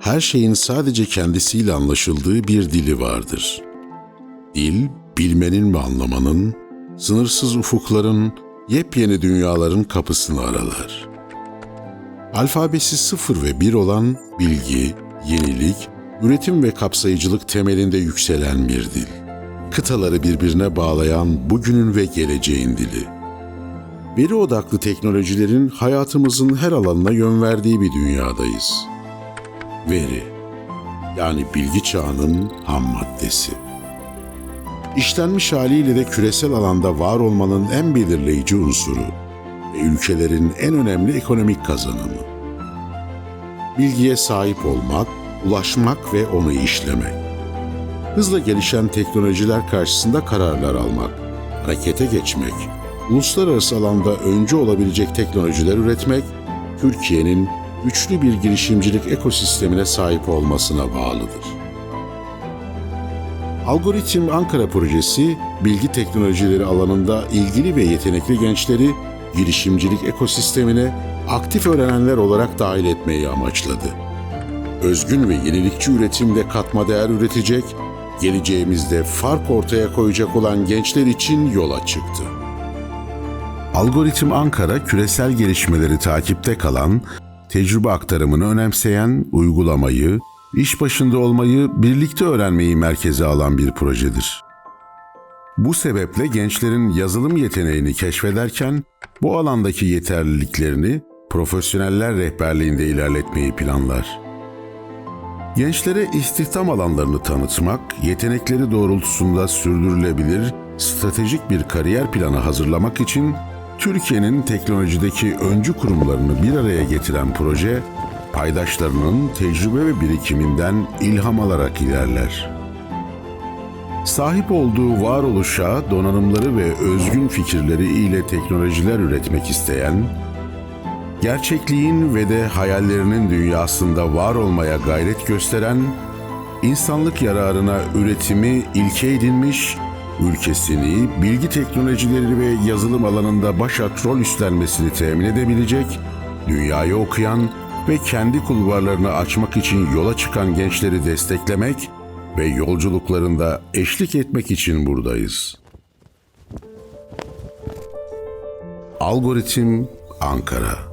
her şeyin sadece kendisiyle anlaşıldığı bir dili vardır. Dil, bilmenin ve anlamanın, sınırsız ufukların, yepyeni dünyaların kapısını aralar. Alfabesi sıfır ve bir olan bilgi, yenilik, üretim ve kapsayıcılık temelinde yükselen bir dil. Kıtaları birbirine bağlayan bugünün ve geleceğin dili. Veri odaklı teknolojilerin hayatımızın her alanına yön verdiği bir dünyadayız. Veri, yani bilgi çağının ham maddesi. İşlenmiş haliyle de küresel alanda var olmanın en belirleyici unsuru ve ülkelerin en önemli ekonomik kazanımı. Bilgiye sahip olmak, ulaşmak ve onu işlemek. Hızla gelişen teknolojiler karşısında kararlar almak, harekete geçmek, uluslararası alanda öncü olabilecek teknolojiler üretmek, Türkiye'nin güçlü bir girişimcilik ekosistemine sahip olmasına bağlıdır. Algoritm Ankara projesi, bilgi teknolojileri alanında ilgili ve yetenekli gençleri girişimcilik ekosistemine aktif öğrenenler olarak dahil etmeyi amaçladı. Özgün ve yenilikçi üretimde katma değer üretecek, geleceğimizde fark ortaya koyacak olan gençler için yola çıktı. Algoritm Ankara küresel gelişmeleri takipte kalan, tecrübe aktarımını önemseyen, uygulamayı, iş başında olmayı, birlikte öğrenmeyi merkeze alan bir projedir. Bu sebeple gençlerin yazılım yeteneğini keşfederken bu alandaki yeterliliklerini profesyoneller rehberliğinde ilerletmeyi planlar. Gençlere istihdam alanlarını tanıtmak, yetenekleri doğrultusunda sürdürülebilir, stratejik bir kariyer planı hazırlamak için Türkiye'nin teknolojideki öncü kurumlarını bir araya getiren proje, paydaşlarının tecrübe ve birikiminden ilham alarak ilerler. Sahip olduğu varoluşa, donanımları ve özgün fikirleri ile teknolojiler üretmek isteyen, gerçekliğin ve de hayallerinin dünyasında var olmaya gayret gösteren, insanlık yararına üretimi ilke edinmiş, ülkesini bilgi teknolojileri ve yazılım alanında başat rol üstlenmesini temin edebilecek, dünyayı okuyan ve kendi kulvarlarını açmak için yola çıkan gençleri desteklemek ve yolculuklarında eşlik etmek için buradayız. Algoritm Ankara